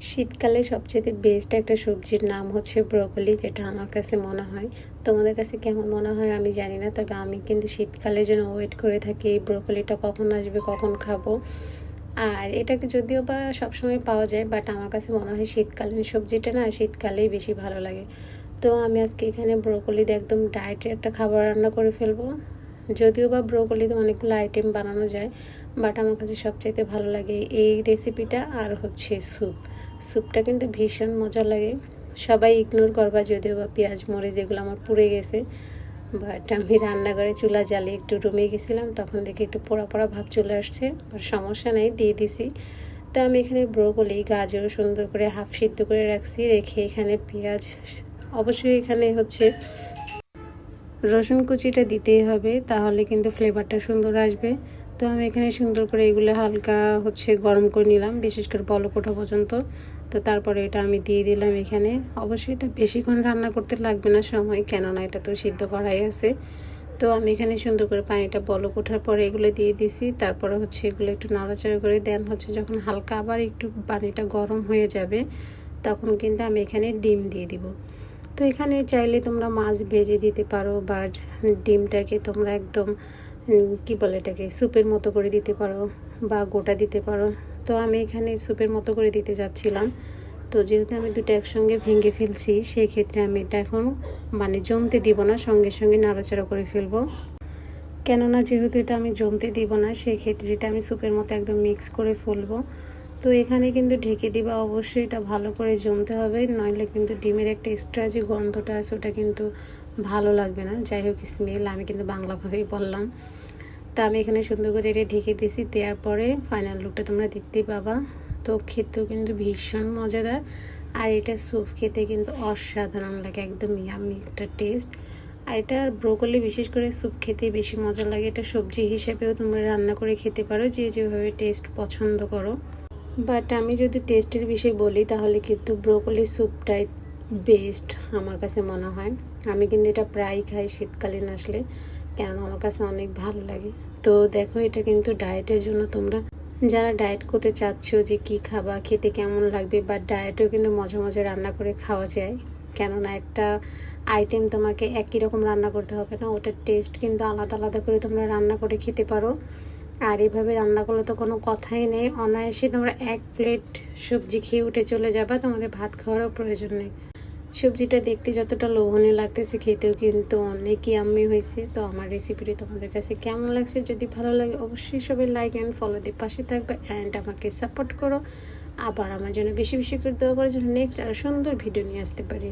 শীতকালে সবচেয়ে বেস্ট একটা সবজির নাম হচ্ছে ব্রকলি যেটা আমার কাছে মনে হয়। তোমাদের কাছে কেমন মনে হয় আমি জানি না, তবে আমি কিন্তু শীতকালের জন্য ওয়েট করে থাকি এই ব্রকলিটা কখন আসবে, কখন খাব। আর এটাকে যদিও বা সবসময় পাওয়া যায় বাট আমার কাছে মনে হয় শীতকালীন সবজিটা না শীতকালেই বেশি ভালো লাগে। তো আমি আজকে এখানে ব্রকলি দিয়ে একদম ডায়েটের একটা খাবার রান্না করে ফেলব। যদিও বা ব্রোকলিতে অনেকগুলো আইটেম বানানো যায় বাট আমার কাছে সবচাইতে ভালো লাগে এই রেসিপিটা আর হচ্ছে স্যুপ স্যুপটা কিন্তু ভীষণ মজা লাগে। সবাই ইগনোর করবা যদিও বা পেঁয়াজ, মরিচ যেগুলো আমার পুড়ে গেছে। বাট আমি রান্নাঘরে চুলা জ্বালিয়ে একটু রুমে গেছিলাম, তখন দেখি একটু পোড়া পোড়া ভাব চলে আসছে বাট সমস্যা নেই, দিয়ে দিছি। তো আমি এখানে ব্রোকলি গাজর সুন্দর করে হাফ সিদ্ধ করে রাখছি, রেখে এখানে পেঁয়াজ, অবশ্যই এখানে হচ্ছে রসুন কুচিটা দিতেই হবে, তাহলে কিন্তু ফ্লেভারটা সুন্দর আসবে। তো আমি এখানে সুন্দর করে এগুলো হালকা হচ্ছে গরম করে নিলাম, বিশেষ করে বলক ওঠা পর্যন্ত। তো তারপরে এটা আমি দিয়ে দিলাম এখানে। অবশ্যই এটা বেশিক্ষণ রান্না করতে লাগবে না সময়, কেননা এটা তো সিদ্ধ করাই আছে। তো আমি এখানে সুন্দর করে পানিটা বলক ওঠার পরে এগুলো দিয়ে দিছি। তারপরে হচ্ছে এগুলো একটু নাড়াচাড়া করে দেন হচ্ছে যখন হালকা আবার একটু পানিটা গরম হয়ে যাবে, তখন কিন্তু আমি এখানে ডিম দিয়ে দিব। তো এখানে চাইলে তোমরা মাছ ভেজে দিতে পারো, বা ডিমটাকে তোমরা একদম কি বলে এটাকে স্যুপের মতো করে দিতে পারো বা গোটা দিতে পারো। তো আমি এখানে স্যুপের মতো করে দিতে যাচ্ছিলাম। তো যেহেতু আমি দুটো একসঙ্গে ভেঙে ফেলছি সেই ক্ষেত্রে আমি এটা এখন মানে জমতে দিব না, সঙ্গে সঙ্গে নাড়াচাড়া করে ফেলব। কেননা যেহেতু এটা আমি জমতে দিব না সেই ক্ষেত্রে এটা আমি স্যুপের মতো একদম মিক্স করে ফেলব তো এখানে কিন্তু ঢেকে দিবা, অবশ্যই এটা ভালো করে জমতে হবে, নইলে কিন্তু ডিমের একটা এক্সট্রা যে গন্ধটা আছে ওটা কিন্তু ভালো লাগবে না। যাই হোক স্মেল আমি কিন্তু বাংলাভাবেই বললাম। তা আমি এখানে সুন্দর করে এটা ঢেকে দিয়েছি, দেওয়ার পরে ফাইনাল লুকটা তোমরা দেখতেই পাবা। তো খেতেও কিন্তু ভীষণ মজাদার, আর এটা স্যুপ খেতে কিন্তু অসাধারণ লাগে, একদম ইয়ামি একটা টেস্ট আর এটা ব্রোকলি বিশেষ করে স্যুপ খেতে বেশি মজা লাগে, এটা সবজি হিসেবেও তোমরা রান্না করে খেতে পারো, যে যেভাবে টেস্ট পছন্দ করো। বাট আমি যদি টেস্টের বিষয়ে বলি, তাহলে কিন্তু ব্রোকলি স্যুপটাই বেস্ট আমার কাছে মনে হয়। আমি কিন্তু এটা প্রায় খাই শীতকালীন আসলে কেন আমার কাছে অনেক ভালো লাগে। তো দেখো, এটা কিন্তু ডায়েটের জন্য তোমরা যারা ডায়েট করতে চাচ্ছ যে কি খাবা, খেতে কেমন লাগবে, বা ডায়েটেও কিন্তু মজা মজা রান্না করে খাওয়া যায়। কেননা একটা আইটেম তোমাকে একই রকম রান্না করতে হবে না, ওটার টেস্ট কিন্তু আলাদা আলাদা করে তোমরা রান্না করে খেতে পারো। আর এভাবে রান্না করলে তো কোনো কথাই নেই। অনায়াসে তোমরা এক প্লেট সবজি খেয়ে উঠে চলে যাবা, তোমাদের ভাত খাওয়ারও প্রয়োজন নেই। সবজিটা দেখতে যতটা লোভনীয় লাগতেছে খেতেও কিন্তু অনেকই আমি হয়েছে। তো আমার রেসিপিটি তোমাদের কাছে কেমন লাগছে যদি ভালো লাগে অবশ্যই সবাই লাইক অ্যান্ড ফলো দিয়ে পাশে থাকবে অ্যান্ড আমাকে সাপোর্ট করো। আবার আমার জন্য বেশি বেশি করে দেওয়া করার জন্য নেক্সট আরও সুন্দর ভিডিও নিয়ে আসতে পারি।